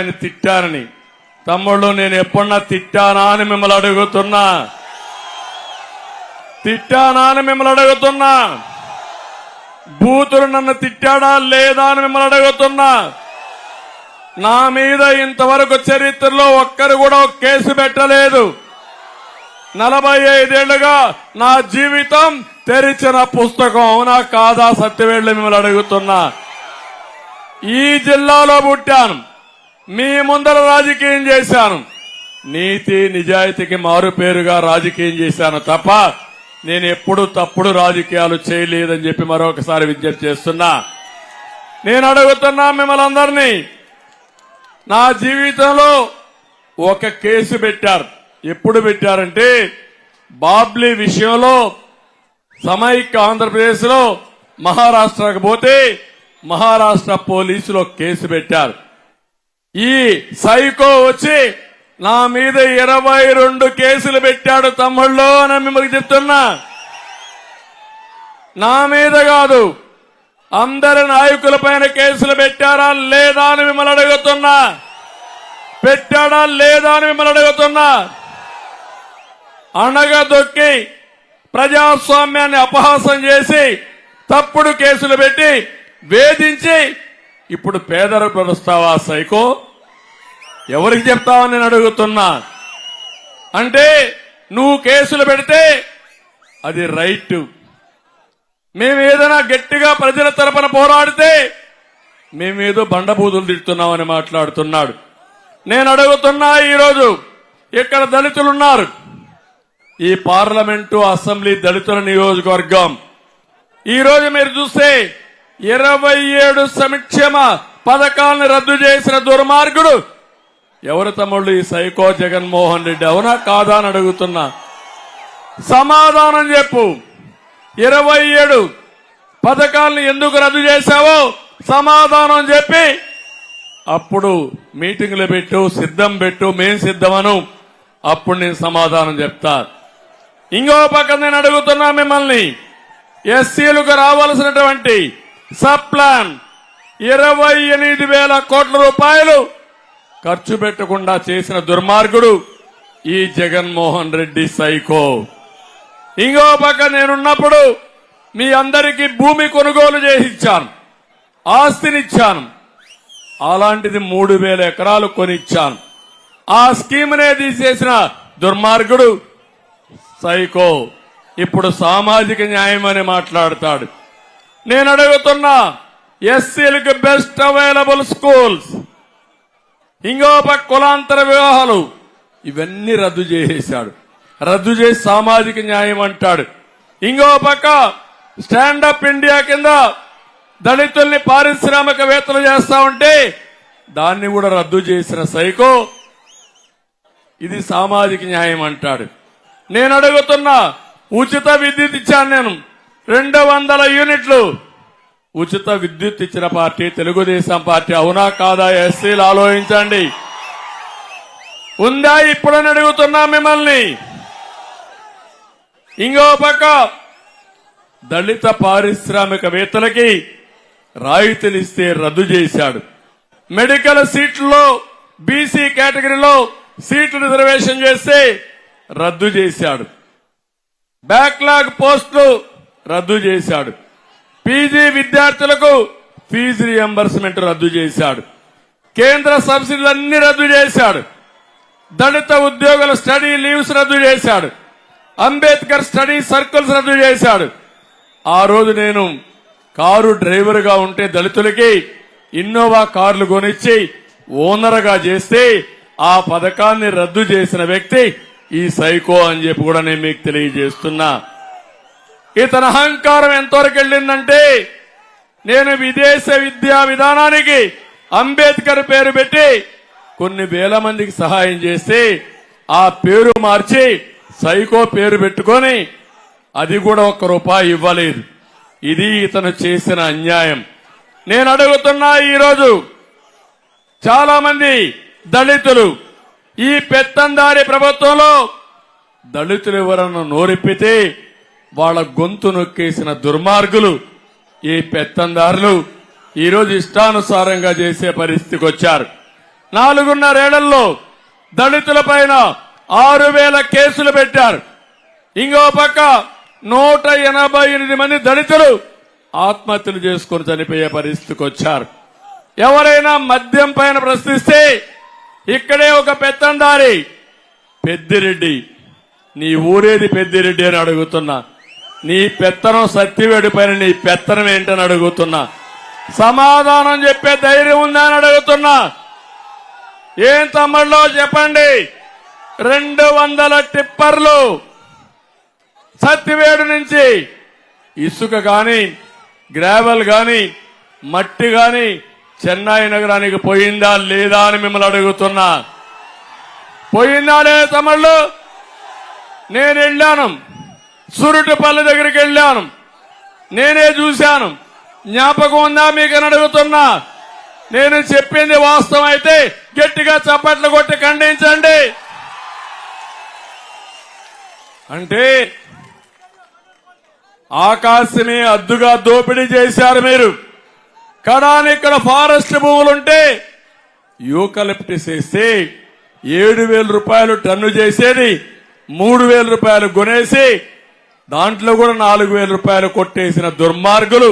ఆయన తిట్టారని. తమ్ముళ్ళు నేను ఎప్పుడన్నా తిట్టానా అని మిమ్మల్ని అడుగుతున్నా. తిట్టానా అని మిమ్మల్ని అడుగుతున్నా. బూతులు నన్ను తిట్టాడా లేదా అని మిమ్మల్ని అడుగుతున్నా. నా మీద ఇంతవరకు చరిత్రలో ఒక్కరు కూడా ఒక కేసు పెట్టలేదు. నలభై ఐదేళ్ళుగా నా జీవితం తెరిచిన పుస్తకం అవునా కాదా సత్యవేళ్ళు మిమ్మల్ని అడుగుతున్నా. ఈ జిల్లాలో పుట్టాను. మీ ముందర రాజకీయం చేశాను. నీతి నిజాయితీకి మారు పేరుగా రాజకీయం చేశాను తప్ప నేను ఎప్పుడు తప్పుడు రాజకీయాలు చేయలేదని చెప్పి మరొకసారి విజ్ఞప్తి చేస్తున్నా. నేను అడుగుతున్నా మిమ్మల్ని అందరినీ నా జీవితంలో ఒక కేసు పెట్టారు. ఎప్పుడు పెట్టారంటే బాబ్లీ విషయంలో సమైక్య ఆంధ్రప్రదేశ్లో మహారాష్ట్రకు పోతే మహారాష్ట్ర పోలీసులో కేసు పెట్టారు. ఈ సైకో వచ్చి నా మీద ఇరవై రెండు కేసులు పెట్టాడు తమ్ముళ్ళు అని మిమ్మల్ని చెప్తున్నా. నా మీద కాదు అందరి నాయకుల పైన కేసులు పెట్టారా లేదా అని మిమ్మల్ని అడుగుతున్నా. పెట్టాడా లేదా అని మిమ్మల్ని అడుగుతున్నా. అణగదొక్కి ప్రజాస్వామ్యాన్ని అపహాసం చేసి తప్పుడు కేసులు పెట్టి వేధించి ఇప్పుడు పేదలు పరుస్తావా సైకో? ఎవరికి చెప్తావని నేను అడుగుతున్నా. అంటే నువ్వు కేసులు పెడితే అది రైట్. మేము ఏదైనా గట్టిగా ప్రజల తరపున పోరాడితే మేమేదో బండబూతులు తిడుతున్నామని మాట్లాడుతున్నాడు. నేను అడుగుతున్నా ఈరోజు ఇక్కడ దళితులున్నారు. ఈ పార్లమెంటు అసెంబ్లీ దళితుల నియోజకవర్గం. ఈరోజు మీరు చూస్తే ఇరవై ఏడు సంక్షేమ పథకాలను రద్దు చేసిన దుర్మార్గుడు ఎవరు తమ్ముళ్ళు ఈ సైకో జగన్మోహన్ రెడ్డి? అవునా కాదా అని అడుగుతున్నా. సమాధానం చెప్పు. ఇరవై ఏడు పథకాలను ఎందుకు రద్దు చేశావో సమాధానం చెప్పి అప్పుడు మీటింగ్లు పెట్టు సిద్ధం పెట్టు మేం సిద్ధమను. అప్పుడు నేను సమాధానం చెప్తా. ఇంకో పక్క నేను అడుగుతున్నా మిమ్మల్ని. ఎస్సీలకు రావాల్సినటువంటి సప్లాన్ ఇరవై ఎనిమిది వేల కోట్ల రూపాయలు ఖర్చు పెట్టకుండా చేసిన దుర్మార్గుడు ఈ జగన్మోహన్ రెడ్డి సైకో. ఇంకో పక్క నేనున్నప్పుడు మీ అందరికీ భూమి కొనుగోలు చేసి ఇచ్చాను ఆస్తినిచ్చాను అలాంటిది మూడు వేల ఎకరాలు కొనిచ్చాను. ఆ స్కీమ్నే తీసేసిన దుర్మార్గుడు సైకో. ఇప్పుడు సామాజిక న్యాయం అని మాట్లాడతాడు. నేను అడుగుతున్నా ఎస్సీలకు బెస్ట్ అవైలబుల్ స్కూల్స్ ఇంకో పక్క కులాంతర వివాహాలు ఇవన్నీ రద్దు చేసేశాడు. రద్దు చేసి సామాజిక న్యాయం అంటాడు. ఇంకో పక్క స్టాండప్ ఇండియా కింద దళితుల్ని పారిశ్రామికవేత్తలు చేస్తా ఉంటే దాన్ని కూడా రద్దు చేసిన సైకో. ఇది సామాజిక న్యాయం అంటాడు. నేను అడుగుతున్నా ఉచిత విద్యుత్ ఇచ్చాను నేను. రెండు వందల యూనిట్లు. ఉచిత విద్యుత్ ఇచ్చిన పార్టీ తెలుగుదేశం పార్టీ అవునా కాదా ఎస్సీలు ఆలోచించండి. ఉందా ఇప్పుడని అడుగుతున్నా మిమ్మల్ని. ఇంకో పక్క దళిత పారిశ్రామికవేత్తలకి రాయితీలు ఇస్తే రద్దు చేశాడు. మెడికల్ సీట్లలో బీసీ కేటగిరీలో సీట్లు రిజర్వేషన్ చేస్తే రద్దు చేశాడు. బ్యాక్లాగ్ పోస్టులు రద్దు చేశాడు. పీజీ విద్యార్థులకు ఫీజు రియంబర్స్మెంట్ రద్దు చేశాడు. కేంద్ర సబ్సిడీలన్నీ రద్దు చేశాడు. దళిత ఉద్యోగుల స్టడీ లీవ్స్ రద్దు చేశాడు. అంబేద్కర్ స్టడీ సర్కిల్స్ రద్దు చేశాడు. ఆ రోజు నేను కారు డ్రైవర్గా ఉంటే దళితులకి ఇన్నోవా కార్లు కొనిచ్చి ఓనర్గా చేస్తే ఆ పథకాన్ని రద్దు చేసిన వ్యక్తి ఈ సైకో అని చెప్పి కూడా నేను మీకు తెలియజేస్తున్నా. ఇతని అహంకారం ఎంతవరకు వెళ్ళిందంటే నేను విదేశ విద్యా విధానానికి అంబేద్కర్ పేరు పెట్టి కొన్ని వేల మందికి సహాయం చేసి ఆ పేరు మార్చి సైకో పేరు పెట్టుకొని అది కూడా ఒక్క రూపాయి ఇవ్వలేదు. ఇది ఇతను చేసిన అన్యాయం. నేను అడుగుతున్నా ఈరోజు చాలా మంది దళితులు ఈ పెత్తందారి ప్రభుత్వంలో దళితులు ఎవరన్నా నోరెప్పితే వాళ్ళ గొంతు నొక్కేసిన దుర్మార్గులు ఈ పెత్తందారులు ఈరోజు ఇష్టానుసారంగా చేసే పరిస్థితికి వచ్చారు. నాలుగున్నరేళ్ళలో దళితుల పైన ఆరు వేల కేసులు పెట్టారు. ఇంకో పక్క నూట ఎనభై ఎనిమిది మంది దళితులు ఆత్మహత్యలు చేసుకుని చనిపోయే పరిస్థితికి వచ్చారు. ఎవరైనా మద్యం పైన ప్రశ్నిస్తే ఇక్కడే ఒక పెత్తందారి పెద్దిరెడ్డి నీ ఊరేది పెద్దిరెడ్డి అని అడుగుతున్నా. నీ పెత్తనం సత్యవేడి పైన నీ పెత్తనం ఏంటని అడుగుతున్నా. సమాధానం చెప్పే ధైర్యం ఉందా అని అడుగుతున్నా. ఏం తమ్ముళ్ళో చెప్పండి. రెండు వందల టిప్పర్లు సత్యవేడు నుంచి ఇసుక గాని గ్రావెల్ గాని మట్టి గాని చెన్నై నగరానికి పోయిందా లేదా అని మిమ్మల్ని అడుగుతున్నా. పోయిందా లేదా తమ్ముళ్ళు? నేను వెళ్ళాను. సురుటిపల్లి దగ్గరికి వెళ్ళాను. నేనే చూశాను. జ్ఞాపకం ఉందా మీకని అడుగుతున్నా. నేను చెప్పింది వాస్తవం అయితే గట్టిగా చప్పట్లు కొట్టి ఖండించండి. అంటే ఆకాశమే అద్దుగా దోపిడీ చేశారు మీరు. కడాని ఇక్కడ ఫారెస్ట్ భూములుంటే యూకలిప్టిస్ వేస్తే ఏడు వేల రూపాయలు టన్ను చేసేది మూడు వేల రూపాయలు కొనేసి దాంట్లో కూడా నాలుగు వేల రూపాయలు కొట్టేసిన దుర్మార్గులు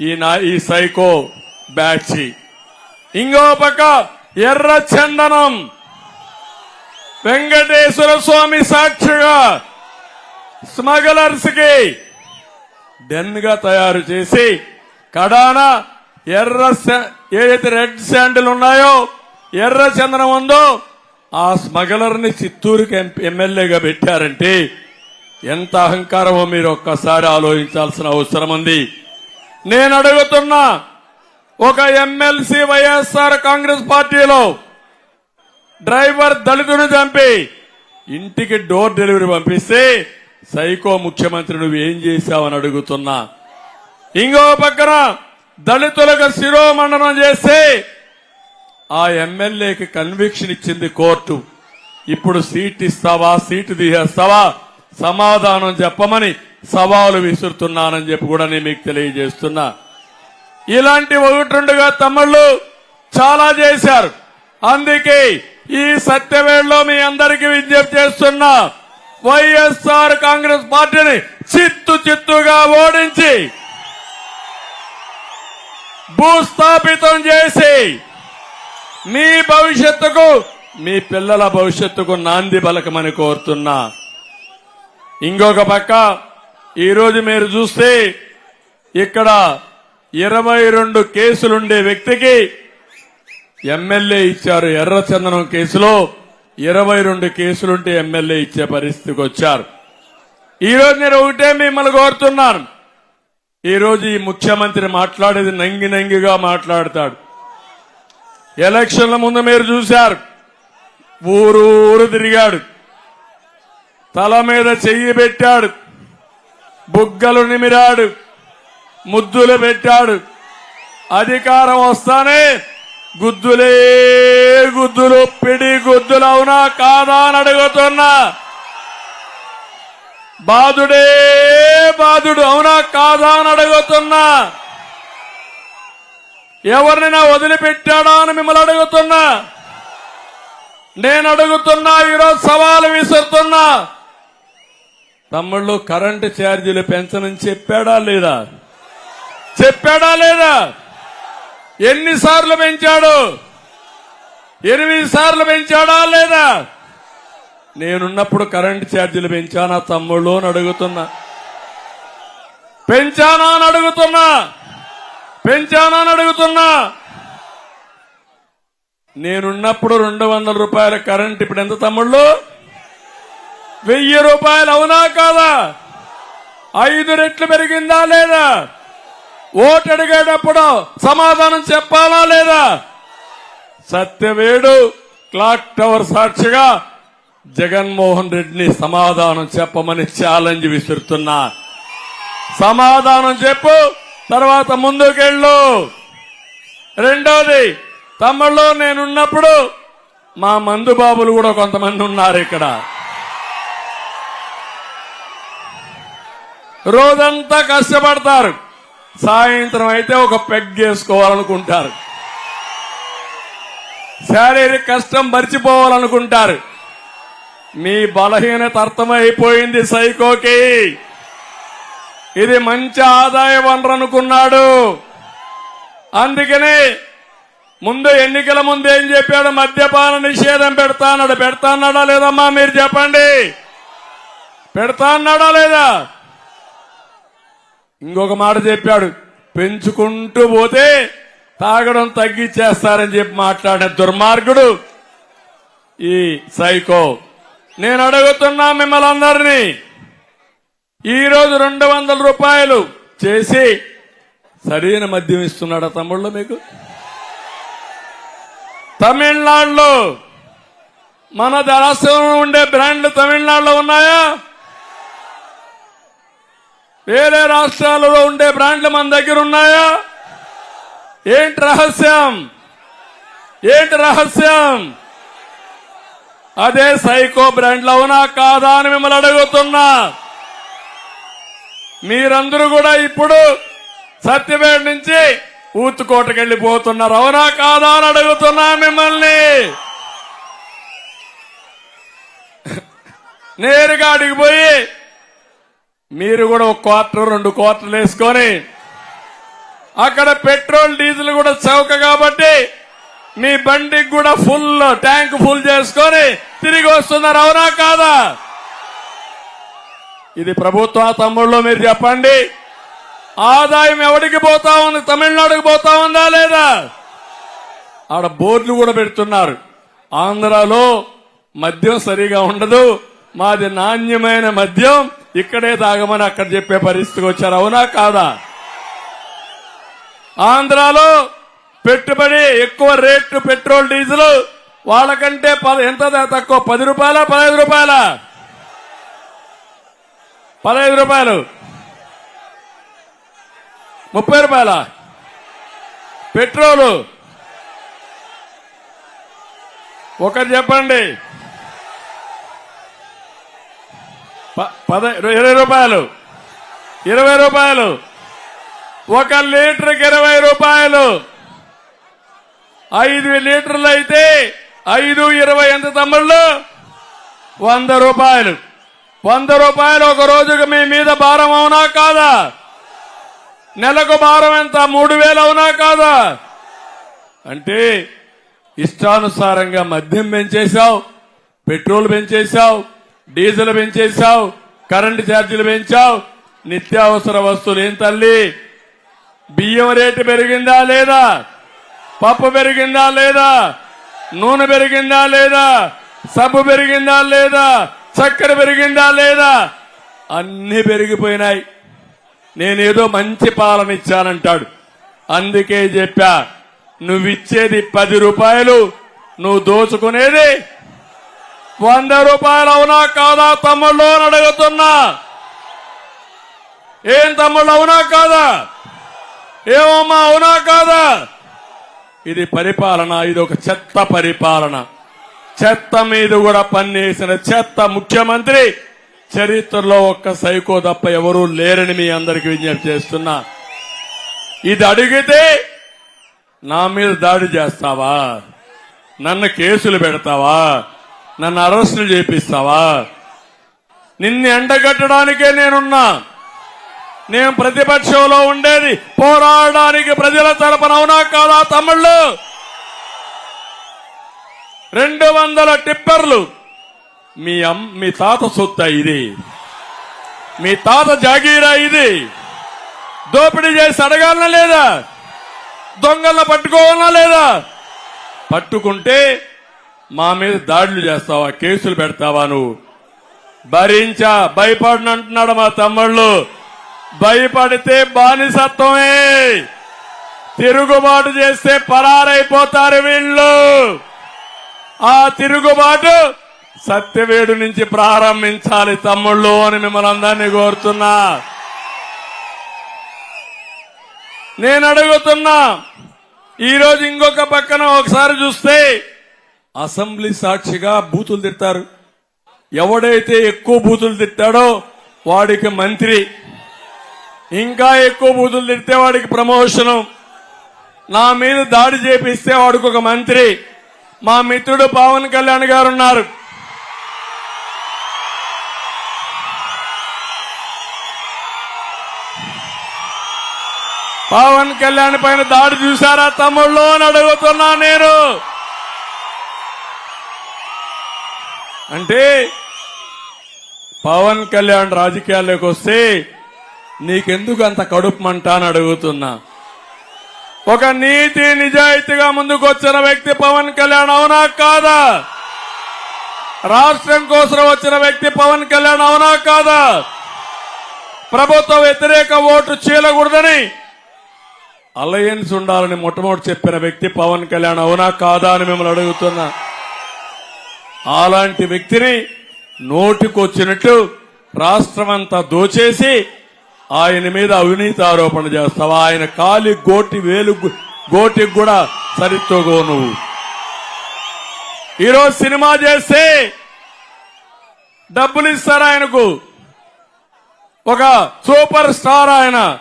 ఈ నా ఈ సైకో బ్యాచి. ఇంకో పక్క ఎర్ర చందనం. వెంకటేశ్వర స్వామి సాక్షిగా స్మగలర్స్కి డెన్గా తయారు చేసి కడాన ఎర్ర ఏదైతే రెడ్ శాండిల్ ఉన్నాయో ఎర్ర చందనం ఉందో ఆ స్మగలర్ని చిత్తూరుకి ఎమ్మెల్యేగా పెట్టారంటే ఎంత అహంకారమో మీరు ఒక్కసారి ఆలోచించాల్సిన అవసరం ఉంది. నేను అడుగుతున్నా ఒక ఎమ్మెల్సీ వైఎస్ఆర్ కాంగ్రెస్ పార్టీలో డ్రైవర్ దళితుని చంపి ఇంటికి డోర్ డెలివరీ పంపిస్తే సైకో ముఖ్యమంత్రి నువ్వు ఏం చేశావని అడుగుతున్నా. ఇంకో పక్కన దళితులకు శిరోమండనం చేస్తే ఆ ఎమ్మెల్యేకి కన్విక్షన్ ఇచ్చింది కోర్టు. ఇప్పుడు సీట్ ఇస్తావా? సీటు తీసేస్తావా? సమాధానం చెప్పమని సవాలు విసురుతున్నానని చెప్పి కూడా నేను మీకు తెలియజేస్తున్నా. ఇలాంటి ఒకటి రెండుగా తమ్ముళ్ళు చాలా చేశారు. అందుకే ఈ సత్యవేళలో మీ అందరికీ విజ్ఞప్తి చేస్తున్నా. వైఎస్ఆర్ కాంగ్రెస్ పార్టీని చిత్తు చిత్తుగా ఓడించి భూస్థాపితం చేసి మీ భవిష్యత్తుకు మీ పిల్లల భవిష్యత్తుకు నాంది బలకమని కోరుతున్నా. ఇంకొక పక్క ఈరోజు మీరు చూస్తే ఇక్కడ ఇరవై రెండు కేసులుండే వ్యక్తికి ఎమ్మెల్యే ఇచ్చారు ఎర్రచందనం కేసులో. ఇరవై రెండు కేసులుంటే ఎమ్మెల్యే ఇచ్చే పరిస్థితికి వచ్చారు. ఈరోజు నేను ఒకటే మిమ్మల్ని కోరుతున్నాను. ఈరోజు ఈ ముఖ్యమంత్రి మాట్లాడేది నంగి నంగిగా మాట్లాడతాడు. ఎలక్షన్ల ముందు మీరు చూశారు. ఊరు ఊరు తిరిగాడు. తల మీద చెయ్యి పెట్టాడు. బుగ్గలు నిమిరాడు. ముద్దులు పెట్టాడు. అధికారం వస్తానే గుద్దులే గుద్దులు పిడి గుద్దులు అవునా కాదా అని అడుగుతున్నా. బాధుడే బాధుడు అవునా కాదా అని అడుగుతున్నా. ఎవరినైనా వదిలిపెట్టాడా అని మిమ్మల్ని అడుగుతున్నా. నేను అడుగుతున్నా ఈరోజు సవాలు విసురుతున్నా. తమ్ముళ్ళు కరెంటు ఛార్జీలు పెంచనని చెప్పాడా లేదా? చెప్పాడా లేదా? ఎన్నిసార్లు పెంచాడు? ఎనిమిది సార్లు పెంచాడా లేదా? నేనున్నప్పుడు కరెంటు ఛార్జీలు పెంచానా తమ్ముళ్ళు అని అడుగుతున్నా. పెంచానా అని అడుగుతున్నా. పెంచానా అని అడుగుతున్నా. నేనున్నప్పుడు రెండు వందల రూపాయల కరెంట్ ఇప్పుడు ఎంత తమ్ముళ్ళు? వెయ్యి రూపాయలు అవునా కాదా? ఐదు రెట్లు పెరిగిందా లేదా? ఓటు అడిగేటప్పుడు సమాధానం చెప్పాలా లేదా? సత్యవేడు క్లాక్ టవర్ సాక్షిగా జగన్మోహన్ రెడ్డిని సమాధానం చెప్పమని ఛాలెంజ్ విసురుతున్నా. సమాధానం చెప్పు తర్వాత ముందుకెళ్ళు. రెండోది తమ్ముళ్ళు నేనున్నప్పుడు మా మందు బాబులు కూడా కొంతమంది ఉన్నారు ఇక్కడ. రోజంతా కష్టపడతారు. సాయంత్రం అయితే ఒక పెగ్గేసుకోవాలనుకుంటారు శారీరక కష్టం మర్చిపోవాలనుకుంటారు. మీ బలహీనత అర్థమైపోయింది సైకోకి. ఇది మంచి ఆదాయ వనరు అనుకున్నాడు. అందుకనే ముందు ఎన్నికల ముందు ఏం చెప్పాడు? మద్యపాన నిషేధం పెడతాన్నాడు పెడతాన్నాడా లేదమ్మా మీరు చెప్పండి. పెడతా అన్నాడా లేదా? ఇంకొక మాట చెప్పాడు. పెంచుకుంటూ పోతే తాగడం తగ్గించేస్తారని చెప్పి మాట్లాడిన దుర్మార్గుడు ఈ సైకో. నేను అడుగుతున్నా మిమ్మల్ని అందరినీ ఈరోజు రెండు వందల రూపాయలు చేసి సరైన మద్యం ఇస్తున్నాడా తమ్ముళ్ళు మీకు? తమిళనాడులో మన రాష్ట్రంలో ఉండే బ్రాండ్లు తమిళనాడులో ఉన్నాయా? వేరే రాష్ట్రాలలో ఉండే బ్రాండ్లు మన దగ్గర ఉన్నాయా? ఏంటి రహస్యం? ఏంటి రహస్యం? అదే సైకో బ్రాండ్లు అవునా కాదా అని మిమ్మల్ని అడుగుతున్నా. మీరందరూ కూడా ఇప్పుడు సత్యవేడ నుంచి ఊతుకోటకి వెళ్ళిపోతున్నారు. అవునా కాదా అని అడుగుతున్నా మిమ్మల్ని. నేరుగా అడిగిపోయి మీరు కూడా ఒక క్వార్టర్ రెండు క్వార్టర్లు వేసుకొని అక్కడ పెట్రోల్ డీజిల్ కూడా చౌక కాబట్టి మీ బండికి కూడా ఫుల్ ట్యాంక్ ఫుల్ చేసుకొని తిరిగి వస్తున్నారు. అవునా కాదా? ఇది ప్రభుత్వ తమ్ముళ్ళు మీరు చెప్పండి. ఆదాయం ఎవడికి పోతా ఉంది? తమిళనాడుకి పోతా ఉందా లేదా? ఆడ బోర్డులు కూడా పెడుతున్నారు. ఆంధ్రాలో మద్యం సరిగా ఉండదు. మాది నాణ్యమైన మద్యం. ఇక్కడే తాగమని అక్కడ చెప్పే పరిస్థితికి వచ్చారు. అవునా కాదా? ఆంధ్రాలో పెట్టుబడి ఎక్కువ రేటు పెట్రోల్ డీజిల్ వాళ్ళకంటే ఎంత తక్కువ? పది రూపాయల పదహైదు రూపాయల? పదహైదు రూపాయలు. ముప్పై రూపాయల? పెట్రోలు. ఒకటి చెప్పండి. పద ఇరవై రూపాయలు. ఇరవై రూపాయలు. ఒక లీటర్కి ఇరవై రూపాయలు. ఐదు లీటర్లు అయితే ఐదు ఇరవై ఎంత తమ్ముళ్ళు? వంద రూపాయలు. వంద రూపాయలు ఒక రోజుకు మీ మీద భారం అవునా కాదా? నెలకు భారం ఎంత? మూడు వేలు అవునా కాదా? అంటే ఇష్టానుసారంగా మద్యం పెంచేశావు పెట్రోల్ పెంచేశావు డీజిల్ పెంచేశావు కరెంటు ఛార్జీలు పెంచావు నిత్యావసర వస్తువులు ఏం తల్లి? బియ్యం రేటు పెరిగిందా లేదా? పప్పు పెరిగిందా లేదా? నూనె పెరిగిందా లేదా? సబ్బు పెరిగిందా లేదా? చక్కెర పెరిగిందా లేదా? అన్ని పెరిగిపోయినాయి. నేనేదో మంచి పాలన ఇచ్చానంటాడు. అందుకే చెప్పా నువ్విచ్చేది పది రూపాయలు నువ్వు దోచుకునేది వంద రూపాయలు అవునా కాదా తమ్ముళ్ళు అని అడుగుతున్నా. ఏం తమ్ముళ్ళు అవునా కాదా? ఏమమ్మా అవునా కాదా? ఇది పరిపాలన ఇది ఒక చెత్త పరిపాలన. చెత్త మీద కూడా పన్నేసిన చెత్త ముఖ్యమంత్రి చరిత్రలో ఒక్క సైకో తప్ప ఎవరూ లేరని మీ అందరికి విజ్ఞప్తి చేస్తున్నా. ఇది అడిగితే నా మీద దాడి చేస్తావా? నన్ను కేసులు పెడతావా? నన్ను అరెస్టులు చేపిస్తావా? నిన్ను ఎండగట్టడానికే నేనున్నా. నేను ప్రతిపక్షంలో ఉండేది పోరాడడానికి ప్రజల తరపున అవునా కాదా తమ్ముళ్ళు? రెండు వందల టిప్పర్లు. మీ అమ్ మీ తాత సొత్త ఇది. మీ తాత జాగీరా ఇది. దోపిడీ చేసి అడగాలనా లేదా? దొంగలను పట్టుకోవాలనా లేదా? పట్టుకుంటే మా మీద దాడులు చేస్తావా? కేసులు పెడతావా నువ్వు? భరించా భయపడనంటున్నాడు మా తమ్ముళ్ళు. భయపడితే బానిసత్వమే. తిరుగుబాటు చేస్తే పరారైపోతారు వీళ్ళు. ఆ తిరుగుబాటు సత్యవేడు నుంచి ప్రారంభించాలి తమ్ముళ్ళు అని మిమ్మల్ని అందరినీ కోరుతున్నా. నేను అడుగుతున్నా ఈరోజు ఇంకొక పక్కన ఒకసారి చూస్తే అసెంబ్లీ సాక్షిగా బూతులు తిట్టారు ఎవడైతే ఎక్కువ బూతులు తిట్టాడో వాడికి మంత్రి. ఇంకా ఎక్కువ బూతులు తిడితే వాడికి ప్రమోషను. నా మీద దాడి చేపిస్తే వాడికి ఒక మంత్రి. మా మిత్రుడు పవన్ కళ్యాణ్ గారు ఉన్నారు. పవన్ కళ్యాణ్ పైన దాడి చూసారా తమ్ముళ్ళు అని అడుగుతున్నా నేను. అంటే పవన్ కళ్యాణ్ రాజకీయాల్లోకి వస్తే నీకెందుకు అంత కడుపు మంట అని అడుగుతున్నా. ఒక నీతి నిజాయితీగా ముందుకు వచ్చిన వ్యక్తి పవన్ కళ్యాణ్ అవునా కాదా? రాష్ట్రం కోసం వచ్చిన వ్యక్తి పవన్ కళ్యాణ్ అవునా కాదా? ప్రభుత్వ వ్యతిరేక ఓటు చీలకూడదని అలయన్స్ ఉండాలని మొట్టమొదటి చెప్పిన వ్యక్తి పవన్ కళ్యాణ్ అవునా కాదా అని మిమ్మల్ని అడుగుతున్నా. అలాంటి వ్యక్తిని నోటికొచ్చినట్టు రాష్ట్రమంతా దోచేసి ఆయన మీద అవినీతి ఆరోపణ చేస్తావా. ఆయన కాలి గోటి వేలు గోటికి కూడా సరితోగో నువ్వు. ఈరోజు సినిమా చేస్తే డబ్బులు ఇస్తారు ఆయనకు. ఒక సూపర్ స్టార్ ఆయన.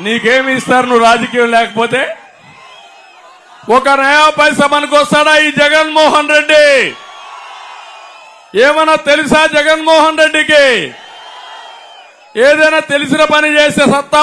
నీకేమి ఇస్తారు నువ్వు రాజకీయం లేకపోతే? ఒక నయా పైసా మనకు వస్తాడా ఈ జగన్మోహన్ రెడ్డి? ఏమన్నా తెలుసా జగన్మోహన్ రెడ్డికి? ఏదైనా తెలిసిన పని చేసే సత్తా